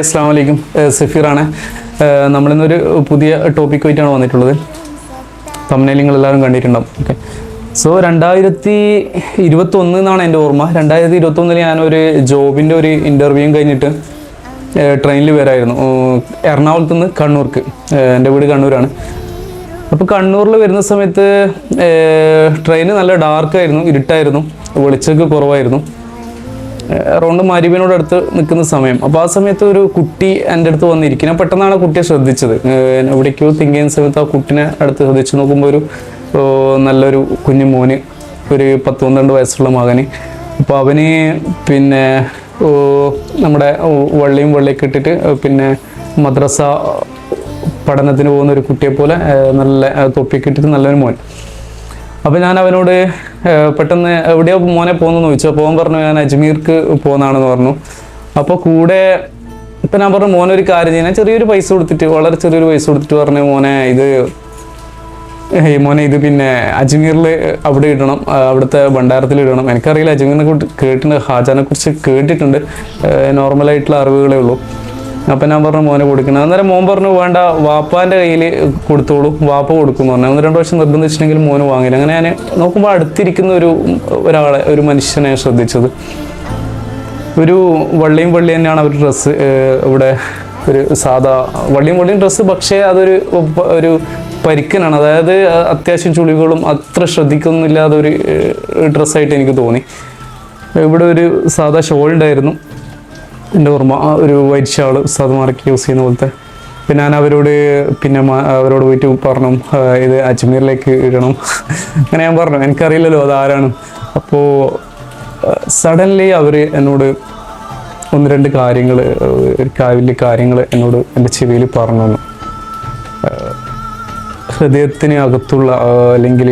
അസ്സാം വലൈക്കും സഫീറാണ്. നമ്മളിന്നൊരു പുതിയ ടോപ്പിക്കുമായിട്ടാണ് വന്നിട്ടുള്ളത്. നിങ്ങൾ എല്ലാവരും കണ്ടിട്ടുണ്ടാവും. ഓക്കെ സോ രണ്ടായിരത്തി ഇരുപത്തൊന്ന് എന്നാണ് എന്റെ ഓർമ്മ. രണ്ടായിരത്തി ഇരുപത്തൊന്നിൽ ഞാനൊരു ജോബിന്റെ ഒരു ഇന്റർവ്യൂവും കഴിഞ്ഞിട്ട് ട്രെയിനിൽ വരായിരുന്നു. എറണാകുളത്ത് നിന്ന് കണ്ണൂർക്ക്. എന്റെ വീട് കണ്ണൂരാണ്. അപ്പോൾ കണ്ണൂരിൽ വരുന്ന സമയത്ത് ട്രെയിൻ നല്ല ഡാർക്കായിരുന്നു ഇരുട്ടായിരുന്നു വെളിച്ചൊക്കെ കുറവായിരുന്നു. അറൗണ്ട് മരുവിനോട് അടുത്ത് നിൽക്കുന്ന സമയം. അപ്പോൾ ആ സമയത്ത് ഒരു കുട്ടി എന്റെ അടുത്ത് വന്നിരിക്കും പെട്ടെന്നാണ് ആ കുട്ടിയെ ശ്രദ്ധിച്ചത്. എവിടേക്കോ തിങ്ക് ചെയ്യുന്ന സമയത്ത് ആ കുട്ടിനെ അടുത്ത് ശ്രദ്ധിച്ച് നോക്കുമ്പോൾ ഒരു നല്ലൊരു കുഞ്ഞു മോന് ഒരു പത്ത് പന്ത്രണ്ട് വയസ്സുള്ള മകന്. അപ്പോൾ അവന് പിന്നെ നമ്മുടെ വള്ളിയും വള്ളിയൊക്കെ ഇട്ടിട്ട് പിന്നെ മദ്രസ പഠനത്തിന് പോകുന്ന ഒരു കുട്ടിയെ പോലെ നല്ല തൊപ്പിക്കിട്ടിട്ട് നല്ലൊരു മോൻ. അപ്പോൾ ഞാൻ അവനോട് പെട്ടെന്ന് എവിടെയോ മോനെ പോകുന്നു ചോദിച്ചു. അപ്പോൾ പറഞ്ഞു ഞാൻ അജ്മീർക്ക് പോകുന്നതാണെന്ന് പറഞ്ഞു. അപ്പോൾ കൂടെ ഇപ്പം ഞാൻ പറഞ്ഞു മോനൊരു കാര്യം ചെയ്യാൻ ചെറിയൊരു പൈസ കൊടുത്തിട്ട് വളരെ ചെറിയൊരു പൈസ കൊടുത്തിട്ട് പറഞ്ഞു മോനെ ഇത് മോനെ ഇത് പിന്നെ അജ്മീറിൽ അവിടെ ഇടണം. അവിടുത്തെ ഭണ്ഡാരത്തിൽ ഇടണം. എനിക്കറിയില്ല അജ്മീറിനെ കേട്ടിട്ടുണ്ട് ഹാജാനെ കുറിച്ച് കേട്ടിട്ടുണ്ട്. നോർമലായിട്ടുള്ള അറിവുകളേ ഉള്ളൂ. അപ്പം ഞാൻ പറഞ്ഞു മോനെ കൊടുക്കണം. അന്നേരം മോൻ പറഞ്ഞു വേണ്ട വാപ്പാന്റെ കയ്യിൽ കൊടുത്തോളൂ. വാപ്പ കൊടുക്കും എന്ന് പറഞ്ഞു. ഒന്ന് രണ്ട് വർഷം നിർബന്ധിച്ചിട്ടുണ്ടെങ്കിൽ മോന് വാങ്ങില്ല അങ്ങനെ ഞാൻ നോക്കുമ്പോൾ അടുത്തിരിക്കുന്ന ഒരു ഒരാളെ ഒരു മനുഷ്യനെ ശ്രദ്ധിച്ചത്. ഒരു വള്ളിയും വള്ളി തന്നെയാണ് അവർ ഡ്രസ്സ് ഇവിടെ ഒരു സാധാ വള്ളിയും വള്ളിയും ഡ്രസ്സ് പക്ഷേ അതൊരു ഒരു പരിക്കനാണ്. അതായത് അത്യാവശ്യം ചുളികളും അത്ര ശ്രദ്ധിക്കുന്നില്ലാതെ ഒരു ഡ്രസ്സായിട്ട് എനിക്ക് തോന്നി. ഇവിടെ ഒരു സാധാ ഷോൾ ഉണ്ടായിരുന്നു. എന്റെ ഓർമ്മ ആ ഒരു വൈറ്റ് ഷാൾ ഉസ്താദ്മാർക്ക് യൂസ് ചെയ്യുന്ന പോലത്തെ. പിന്നെ ഞാൻ അവരോട് പിന്നെ അവരോട് പോയിട്ട് പറഞ്ഞു ഇത് അജ്മീറിലേക്ക് ഇടണം. അങ്ങനെ ഞാൻ പറഞ്ഞു എനിക്കറിയില്ലല്ലോ അത് ആരാണ്. അപ്പോൾ സഡൻലി അവർ എന്നോട് ഒന്ന് രണ്ട് കാര്യങ്ങൾ വലിയ കാര്യങ്ങൾ എന്നോട് എന്റെ ചെവിയിൽ പറഞ്ഞു തന്നു. ഹൃദയത്തിന് അകത്തുള്ള അല്ലെങ്കിൽ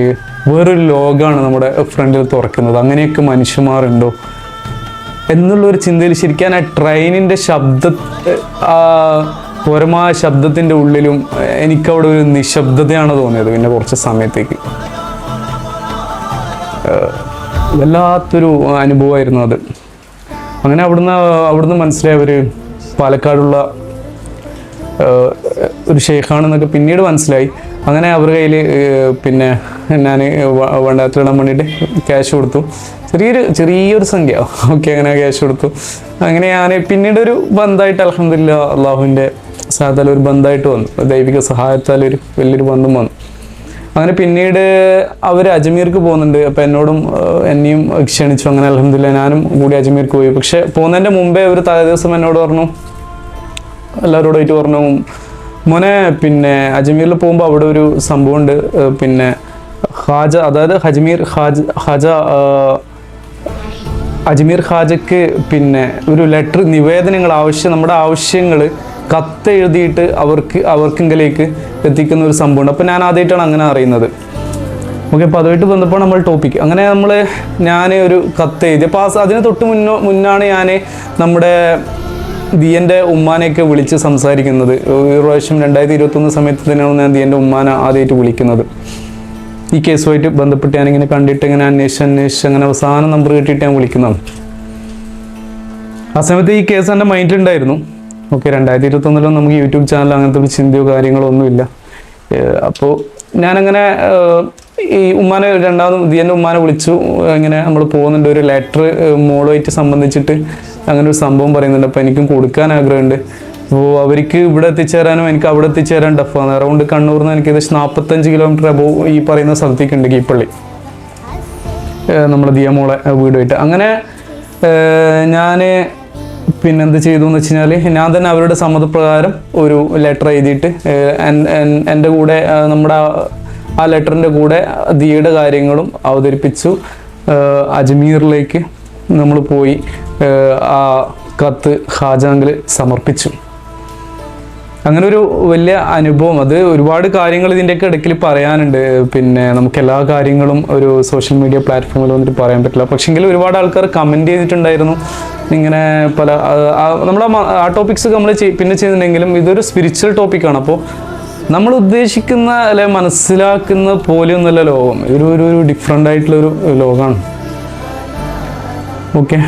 വേറൊരു ലോകമാണ് നമ്മുടെ ഫ്രണ്ടിൽ തുറക്കുന്നത്. അങ്ങനെയൊക്കെ മനുഷ്യന്മാരുണ്ടോ? എന്നുള്ള ഒരു ചിന്തയിൽ ശരിക്കും ആ ട്രെയിനിന്റെ ശബ്ദ പൂരമായ ശബ്ദത്തിന്റെ ഉള്ളിലും എനിക്കവിടെ ഒരു നിശബ്ദതയാണ് തോന്നിയത് പിന്നെ കുറച്ച് സമയത്തേക്ക്. വല്ലാത്തൊരു അനുഭവമായിരുന്നു അത്. അങ്ങനെ അവിടുന്ന് അവിടുന്ന് മനസ്സിലായ ഒരു പാലക്കാടുള്ള ഒരു ഷെയ്ഖാണെന്നൊക്കെ പിന്നീട് മനസ്സിലായി. അങ്ങനെ അവരുടെ കയ്യിൽ പിന്നെ ഞാൻ വണ്ടാത്തിലിടാൻ വേണ്ടിയിട്ട് ക്യാഷ് കൊടുത്തു. ചെറിയൊരു ചെറിയൊരു സംഖ്യ. ഓക്കെ അങ്ങനെ ക്യാഷ് കൊടുത്തു. അങ്ങനെ ഞാൻ പിന്നീട് ഒരു ബന്ധമായിട്ട് അലഹമില്ല അള്ളാഹുവിന്റെ സഹായത്താൽ ഒരു ബന്ധമായിട്ട് വന്നു. ദൈവിക സഹായത്താൽ ഒരു വലിയൊരു ബന്ധം വന്നു. അങ്ങനെ പിന്നീട് അവർ അജ്മീർക്ക് പോകുന്നുണ്ട്. അപ്പം എന്നോടും എന്നെയും ക്ഷണിച്ചു. അങ്ങനെ അലഹമില്ല ഞാനും കൂടി അജ്മീർക്ക് പോയി. പക്ഷെ പോകുന്നതിന്റെ മുമ്പേ ഒരു തലേ ദിവസം എന്നോട് പറഞ്ഞു. എല്ലാവരോടായിട്ട് പറഞ്ഞു മോനെ പിന്നെ അജ്മീറിൽ പോകുമ്പോൾ അവിടെ ഒരു സംഭവമുണ്ട്. പിന്നെ ഹാജ അതായത് ഹജ്മീർ ഹാജ ഹാജ അജ്മീർ ഖാജക്ക് പിന്നെ ഒരു ലെറ്റർ നിവേദനങ്ങൾ ആവശ്യം നമ്മുടെ ആവശ്യങ്ങൾ കത്തെഴുതിയിട്ട് അവർക്ക് അവർക്കെങ്കിലേക്ക് എത്തിക്കുന്ന ഒരു സംഭവമുണ്ട്. അപ്പോൾ ഞാൻ ആദ്യമായിട്ടാണ് അങ്ങനെ അറിയുന്നത്. ഓക്കെ അപ്പോൾ അതുമായിട്ട് ബന്ധപ്പെട്ട് നമ്മൾ ടോപ്പിക് അങ്ങനെ നമ്മൾ ഞാൻ ഒരു കത്ത് എഴുതി. അപ്പോൾ അതിന് തൊട്ട് മുന്നോ മുന്നാണ് ഞാൻ നമ്മുടെ ദിയന്റെ ഉമ്മാനെയൊക്കെ വിളിച്ച് സംസാരിക്കുന്നത്. ഒരു പ്രാവശ്യം രണ്ടായിരത്തി ഇരുപത്തൊന്ന് സമയത്ത് തന്നെയാണ് ഞാൻ ദിയന്റെ ഉമ്മാനെ ആദ്യമായിട്ട് വിളിക്കുന്നത്. ഈ കേസുമായിട്ട് ബന്ധപ്പെട്ട് ഞാനിങ്ങനെ കണ്ടിട്ട് ഇങ്ങനെ അന്വേഷിച്ച് അന്വേഷിച്ച് അങ്ങനെ അവസാനം നമ്പർ കിട്ടിയിട്ട് ഞാൻ വിളിക്കുന്നതാണ്. ആ സമയത്ത് ഈ കേസ് എന്റെ മൈൻഡിലുണ്ടായിരുന്നു ഓക്കെ രണ്ടായിരത്തി ഇരുപത്തൊന്നിലും നമുക്ക് യൂട്യൂബ് ചാനൽ അങ്ങനത്തെ ഒരു ചിന്തയോ കാര്യങ്ങളോ ഒന്നുമില്ല. അപ്പോൾ ഞാനങ്ങനെ ഈ ഉമ്മാനെ രണ്ടാമത് ദിയന്റെ ഉമ്മാനെ വിളിച്ചു. ഇങ്ങനെ നമ്മൾ പോകുന്നുണ്ട്. ഒരു ലെറ്റർ മോളുമായിട്ട് സംബന്ധിച്ചിട്ട് അങ്ങനെ ഒരു സംഭവം പറയുന്നുണ്ട്. അപ്പോൾ എനിക്കും കൊടുക്കാൻ ആഗ്രഹമുണ്ട്. അപ്പോൾ അവർക്ക് ഇവിടെ എത്തിച്ചേരാനും എനിക്ക് അവിടെ എത്തിച്ചേരാൻ ടഫാണ് അറൗണ്ട് കണ്ണൂരിൽ നിന്ന് എനിക്ക് ഏകദേശം നാൽപ്പത്തഞ്ച് കിലോമീറ്റർ അബോ ഈ പറയുന്ന സ്ഥലത്തേക്കുണ്ട് കീപ്പള്ളി ഏഹ് നമ്മുടെ ദിയമോളെ വീടുമായിട്ട്. അങ്ങനെ ഞാൻ പിന്നെ എന്ത് ചെയ്തു എന്ന് വെച്ച് കഴിഞ്ഞാൽ ഞാൻ തന്നെ അവരുടെ സമ്മതപ്രകാരം ഒരു ലെറ്റർ എഴുതിയിട്ട് എന്റെ കൂടെ നമ്മുടെ ആ- ലെറ്ററിന്റെ കൂടെ ദിയുടെ കാര്യങ്ങളും അവതരിപ്പിച്ചു. അജ്മീറിലേക്ക് നമ്മൾ പോയി ആ കത്ത് ഹാജാങ്കിൽ സമർപ്പിച്ചു. അങ്ങനെ ഒരു വലിയ അനുഭവം. അത് ഒരുപാട് കാര്യങ്ങൾ ഇതിന്റെയൊക്കെ ഇടയ്ക്കിൽ പറയാനുണ്ട്. പിന്നെ നമുക്ക് എല്ലാ കാര്യങ്ങളും ഒരു സോഷ്യൽ മീഡിയ പ്ലാറ്റ്ഫോമിൽ വന്നിട്ട് പറയാൻ പറ്റില്ല. പക്ഷെങ്കിൽ ഒരുപാട് ആൾക്കാർ കമന്റ് ചെയ്തിട്ടുണ്ടായിരുന്നു. ഇങ്ങനെ പല നമ്മൾ ആ ടോപ്പിക്സ് നമ്മൾ പിന്നെ ചെയ്യുന്നുണ്ടെങ്കിലും ഇതൊരു സ്പിരിച്വൽ ടോപ്പിക്കാണ് അപ്പോൾ നമ്മൾ ഉദ്ദേശിക്കുന്ന അല്ലെ മനസ്സിലാക്കുന്ന പോലെയൊന്നുമല്ല ലോകം. ഒരു ഒരു ഡിഫറെന്റ് ആയിട്ടുള്ളൊരു ലോകമാണ് ഓക്കെ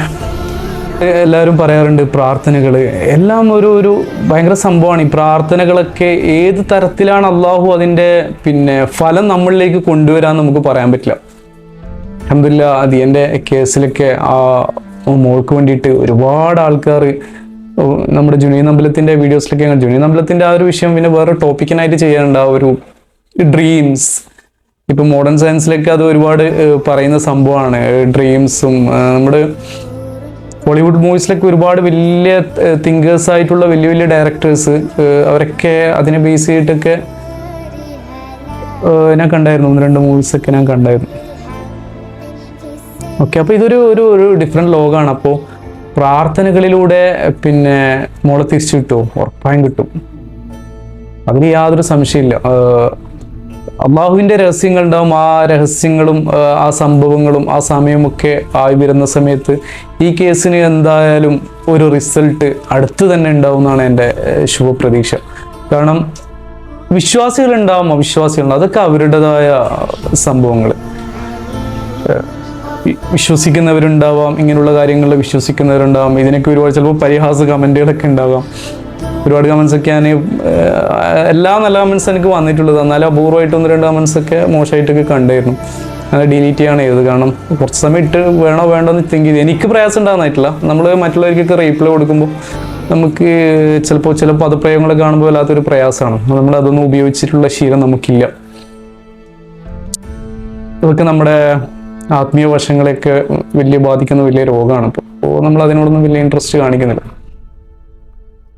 എല്ലാവരും പറയാറുണ്ട് പ്രാർത്ഥനകൾ എല്ലാം ഒരു ഒരു ഭയങ്കര സംഭവമാണ്. ഈ പ്രാർത്ഥനകളൊക്കെ ഏത് തരത്തിലാണ് അള്ളാഹു അതിന്റെ പിന്നെ ഫലം നമ്മളിലേക്ക് കൊണ്ടുവരാൻ നമുക്ക് പറയാൻ പറ്റില്ല. അഹമ്മദില്ല അത് എന്റെ കേസിലൊക്കെ ആ മോൾക്ക് വേണ്ടിയിട്ട് ഒരുപാട് ആൾക്കാർ നമ്മുടെ ജുനീൻ അമ്പലത്തിന്റെ വീഡിയോസിലൊക്കെ ഞങ്ങൾ ജുനീൻ അമ്പലത്തിന്റെ ആ ഒരു വിഷയം പിന്നെ വേറെ ടോപ്പിക്കിനായിട്ട് ചെയ്യാനുണ്ട് ആ ഒരു ഡ്രീംസ് ഇപ്പം മോഡേൺ സയൻസിലൊക്കെ അത് ഒരുപാട് പറയുന്ന സംഭവമാണ്. ഡ്രീംസും നമ്മുടെ ഹോളിവുഡ് മൂവീസിലൊക്കെ ഒരുപാട് വലിയ തിങ്കേഴ്സ് ആയിട്ടുള്ള വലിയ വലിയ ഡയറക്ടേഴ്സ് അവരൊക്കെ അതിനെ ബേസ് ചെയ്തിട്ടൊക്കെ ഞാൻ കണ്ടായിരുന്നു. ഒന്ന് രണ്ട് മൂവീസൊക്കെ ഞാൻ കണ്ടായിരുന്നു. ഓക്കെ അപ്പോൾ ഇതൊരു ഒരു ഒരു ഡിഫറെന്റ് ലോകമാണ് അപ്പോൾ പ്രാർത്ഥനകളിലൂടെ പിന്നെ മോളെ തിരിച്ചു കിട്ടുമോ ഉറപ്പായും കിട്ടും. അതിന് യാതൊരു സംശയമില്ല അള്ളാഹുവിന്റെ രഹസ്യങ്ങൾ ഉണ്ടാവും ആ രഹസ്യങ്ങളും ആ സംഭവങ്ങളും ആ സമയമൊക്കെ ആയി വരുന്ന സമയത്ത് ഈ കേസിന് എന്തായാലും ഒരു റിസൾട്ട് അടുത്ത് തന്നെ ഉണ്ടാവും എന്നാണ് എന്റെ ശുഭപ്രതീക്ഷ. കാരണം വിശ്വാസികൾ ഉണ്ടാവും അവിശ്വാസികൾ അതൊക്കെ അവരുടേതായ സംഭവങ്ങൾ വിശ്വസിക്കുന്നവരുണ്ടാവാം ഇങ്ങനെയുള്ള കാര്യങ്ങളിൽ വിശ്വസിക്കുന്നവരുണ്ടാവാം. ഇതിനൊക്കെ ഒരുപാട് ചിലപ്പോൾ പരിഹാസ കമന്റുകളൊക്കെ ഉണ്ടാവാം. ഒരുപാട് കമൻസ് ഒക്കെ ഞാൻ എല്ലാ നല്ല കമൻസ് എനിക്ക് വന്നിട്ടുള്ളത്. എന്നാലും അപൂർവമായിട്ട് ഒന്ന് രണ്ട് കമൻസ് ഒക്കെ മോശമായിട്ടൊക്കെ കണ്ടായിരുന്നു. അത് ഡിലീറ്റ് ചെയ്യാണ് ചെയ്തത്. കാരണം കുറച്ച് സമയം ഇട്ട് വേണോ വേണ്ടോ എന്ന് തിങ്ക് ചെയ്ത്. എനിക്ക് പ്രയാസം ഉണ്ടാകുന്നായിട്ടില്ല നമ്മൾ മറ്റുള്ളവർക്കൊക്കെ റീപ്ലൈ കൊടുക്കുമ്പോൾ നമുക്ക് ചിലപ്പോൾ ചില പദപ്രയോഗങ്ങൾ കാണുമ്പോൾ വല്ലാത്തൊരു പ്രയാസമാണ്. നമ്മൾ അതൊന്നും ഉപയോഗിച്ചിട്ടുള്ള ശീലം നമുക്കില്ല. ഇതൊക്കെ നമ്മുടെ ആത്മീയ വശങ്ങളെയൊക്കെ വലിയ ബാധിക്കുന്ന വലിയ രോഗമാണ്. അപ്പോൾ നമ്മൾ അതിനോടൊന്നും വലിയ ഇൻട്രസ്റ്റ് കാണിക്കുന്നില്ല.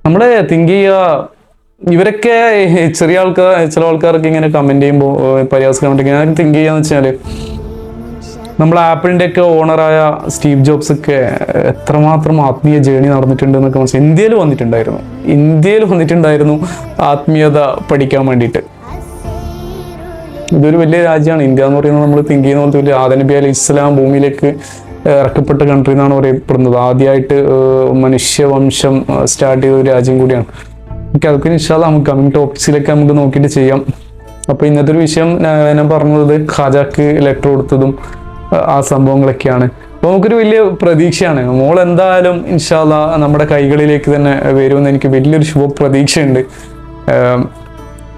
നമ്മളെ തിങ്ക് ചെയ്യുക ഇവരൊക്കെ ചെറിയ ആൾക്കാർ ചില ആൾക്കാർക്ക് ഇങ്ങനെ കമന്റ് ചെയ്യുമ്പോൾ പരിഹാസ ഞാൻ തിങ്ക് ചെയ്യാന്ന് വെച്ചാൽ നമ്മൾ ആപ്പിളിന്റെ ഒക്കെ ഓണറായ സ്റ്റീവ് ജോബ്സ് ഒക്കെ എത്രമാത്രം ആത്മീയ ജേണി നടന്നിട്ടുണ്ട് എന്നൊക്കെ മനസ്സിലായി ഇന്ത്യയിൽ വന്നിട്ടുണ്ടായിരുന്നു. ഇന്ത്യയിൽ വന്നിട്ടുണ്ടായിരുന്നു ആത്മീയത പഠിക്കാൻ വേണ്ടിയിട്ട്. ഇതൊരു വലിയ രാജ്യമാണ്. ഇന്ത്യ എന്ന് പറയുന്നത് നമ്മൾ തിങ്ക് ചെയ്യുന്ന പോലത്തെ വലിയ ആദനബിയാൽ ഇസ്ലാം ഭൂമിയിലേക്ക് ഇറക്കപ്പെട്ട കൺട്രി എന്നാണ് പറയപ്പെടുന്നത്. ആദ്യമായിട്ട് മനുഷ്യവംശം സ്റ്റാർട്ട് ചെയ്ത ഒരു രാജ്യം കൂടിയാണ്. ഓക്കെ അതൊക്കെ ഇൻഷാല്ല നമുക്ക് കമ്മിങ് ടോപ്പിക്സിലൊക്കെ നമുക്ക് നോക്കിയിട്ട് ചെയ്യാം. അപ്പോൾ ഇന്നത്തെ ഒരു വിഷയം ഞാൻ പറഞ്ഞത് ഖാജാക്ക് ലെറ്റർ കൊടുത്തതും ആ സംഭവങ്ങളൊക്കെയാണ്. അപ്പോൾ നമുക്കൊരു വലിയ പ്രതീക്ഷയാണ്. മോൾ എന്തായാലും ഇൻഷാല്ല നമ്മുടെ കൈകളിലേക്ക് തന്നെ വരുമെന്ന് എനിക്ക് വലിയൊരു ശുഭ പ്രതീക്ഷയുണ്ട്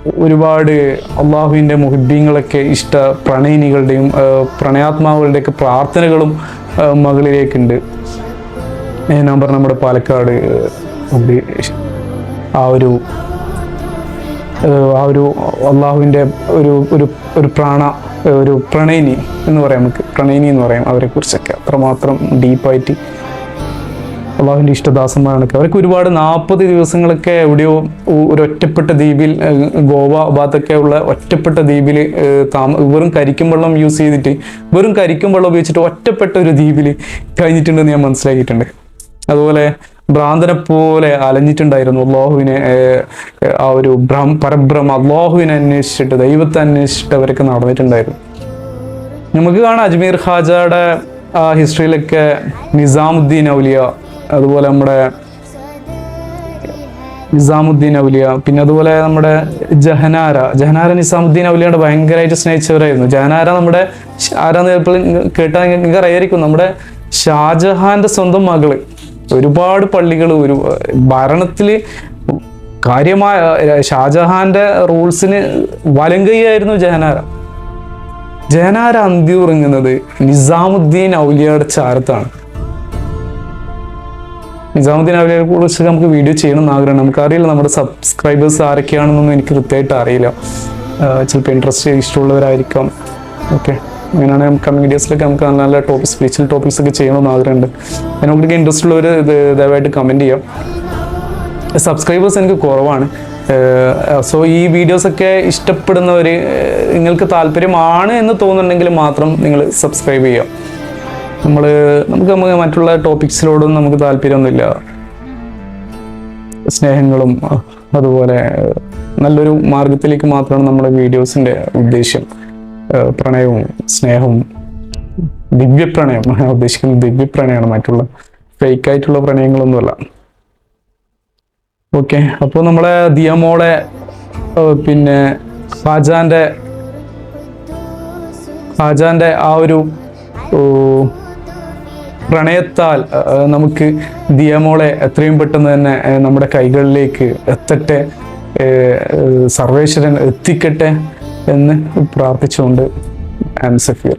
ഒരുപാട് അള്ളാഹുവിന്റെ മുഹിബിങ്ങളൊക്കെ ഇഷ്ട പ്രണയിനികളുടെയും പ്രണയാത്മാവുകളുടെയൊക്കെ പ്രാർത്ഥനകളും മകളിലേക്കുണ്ട്. ഞാൻ പറഞ്ഞ നമ്മുടെ പാലക്കാട് ആ, ഒരു ആ ഒരു അള്ളാഹുവിന്റെ ഒരു ഒരു ഒരു പ്രാണ ഒരു പ്രണയിനി എന്ന് പറയാം നമുക്ക്. പ്രണയിനി എന്ന് പറയാം അവരെക്കുറിച്ചൊക്കെ. അത്രമാത്രം ഡീപ്പായിട്ട് അള്ളാഹുവിന്റെ ഇഷ്ടദാസന്മാരാണൊക്കെ. അവർക്ക് ഒരുപാട് നാൽപ്പത് ദിവസങ്ങളൊക്കെ എവിടെയോ ഒരു ഒറ്റപ്പെട്ട ദ്വീപിൽ ഗോവ ഭാഗത്തൊക്കെ ഉള്ള ഒറ്റപ്പെട്ട ദ്വീപിൽ താമ വെറും കരിക്കും വെള്ളം യൂസ് ചെയ്തിട്ട് വെറും കരിക്കും വെള്ളം ഉപയോഗിച്ചിട്ട് ഒറ്റപ്പെട്ട ഒരു ദ്വീപിൽ കഴിഞ്ഞിട്ടുണ്ടെന്ന് ഞാൻ മനസ്സിലാക്കിയിട്ടുണ്ട്. അതുപോലെ ഭ്രാന്തനെ പോലെ അലഞ്ഞിട്ടുണ്ടായിരുന്നു അള്ളാഹുവിനെ ആ ഒരു ഭ്രം പരബ്രഹ്മ അള്ളാഹുവിനെ അന്വേഷിച്ചിട്ട് ദൈവത്തെ അന്വേഷിച്ചിട്ട് അവരൊക്കെ നടന്നിട്ടുണ്ടായിരുന്നു. നമുക്ക് കാണാം അജ്മീർ ഖാജയുടെ ഹിസ്റ്ററിയിലൊക്കെ നിസാമുദ്ദീൻ ഔലിയ അതുപോലെ നമ്മുടെ നിസാമുദ്ദീൻ ഔലിയ പിന്നെ അതുപോലെ നമ്മുടെ ജഹനാര. ജഹനാര നിസാമുദ്ദീൻ ഔലിയോട് ഭയങ്കരമായിട്ട് സ്നേഹിച്ചവരായിരുന്നു. ജഹനാര നമ്മുടെ ആരാന്ന് ചിലപ്പോൾ കേട്ടാൽ നിങ്ങൾക്ക് അറിയായിരിക്കും നമ്മുടെ ഷാജഹാന്റെ സ്വന്തം മകൾ. ഒരുപാട് പള്ളികൾ ഒരു ഭരണത്തിൽ കാര്യമായ ഷാജഹാന്റെ റൂൾസിന് വലങ്കയായിരുന്നു ജഹനാര. ജഹനാര അന്തി ഉറങ്ങുന്നത് നിസാമുദ്ദീൻ ഔലിയയുടെ ചാരത്താണ്. നിസാമുദ്ദീൻ അവരെ കുറിച്ച് നമുക്ക് വീഡിയോ ചെയ്യണം എന്ന് ആഗ്രഹം നമുക്കറിയില്ല നമ്മുടെ സബ്സ്ക്രൈബേഴ്സ് ആരൊക്കെയാണെന്നൊന്നും എനിക്ക് കൃത്യമായിട്ട് അറിയില്ല. ചിലപ്പോൾ ഇൻട്രസ്റ്റ് ഇഷ്ടമുള്ളവരായിരിക്കാം. ഓക്കെ അങ്ങനെയാണ് കമ്മിങ് വീഡിയോസിലൊക്കെ നമുക്ക് നല്ല നല്ല ടോപ്പിക്സ് സ്പിരിച്വൽ ടോപ്പിക്സ് ഒക്കെ ചെയ്യണമെന്ന് ആഗ്രഹമുണ്ട്. അതിനൊക്കെ ഇൻട്രസ്റ്റ് ഉള്ളവർ ഇത് ദയവായിട്ട് കമന്റ് ചെയ്യാം. സബ്സ്ക്രൈബേഴ്സ് എനിക്ക് കുറവാണ്. സോ ഈ വീഡിയോസൊക്കെ ഇഷ്ടപ്പെടുന്നവർ നിങ്ങൾക്ക് താല്പര്യമാണ് എന്ന് തോന്നുന്നുണ്ടെങ്കിൽ മാത്രം നിങ്ങൾ സബ്സ്ക്രൈബ് ചെയ്യുക നമ്മൾ നമുക്ക് നമുക്ക് മറ്റുള്ള ടോപ്പിക്സിലോടൊന്നും നമുക്ക് താല്പര്യമൊന്നുമില്ല. സ്നേഹങ്ങളും അതുപോലെ നല്ലൊരു മാർഗത്തിലേക്ക് മാത്രമാണ് നമ്മുടെ വീഡിയോസിന്റെ ഉദ്ദേശ്യം. പ്രണയവും സ്നേഹവും ദിവ്യപ്രണയം. ഉദ്ദേശിക്കുന്നത് ദിവ്യപ്രണയമാണ് മറ്റുള്ള ഫേക്കായിട്ടുള്ള പ്രണയങ്ങളൊന്നുമല്ല. ഓക്കെ അപ്പോൾ നമ്മളെ ദിയമോളെ പിന്നെ ഷാജാന്റെ ഷാജാന്റെ ആ ഒരു പ്രണയത്താൽ നമുക്ക് ദിയമോളെ എത്രയും പെട്ടെന്ന് തന്നെ നമ്മുടെ കൈകളിലേക്ക് എത്തട്ടെ സർവേശ്വരൻ എത്തിക്കട്ടെ എന്ന് പ്രാർത്ഥിച്ചുകൊണ്ട് ആൻഡ് സഫീർ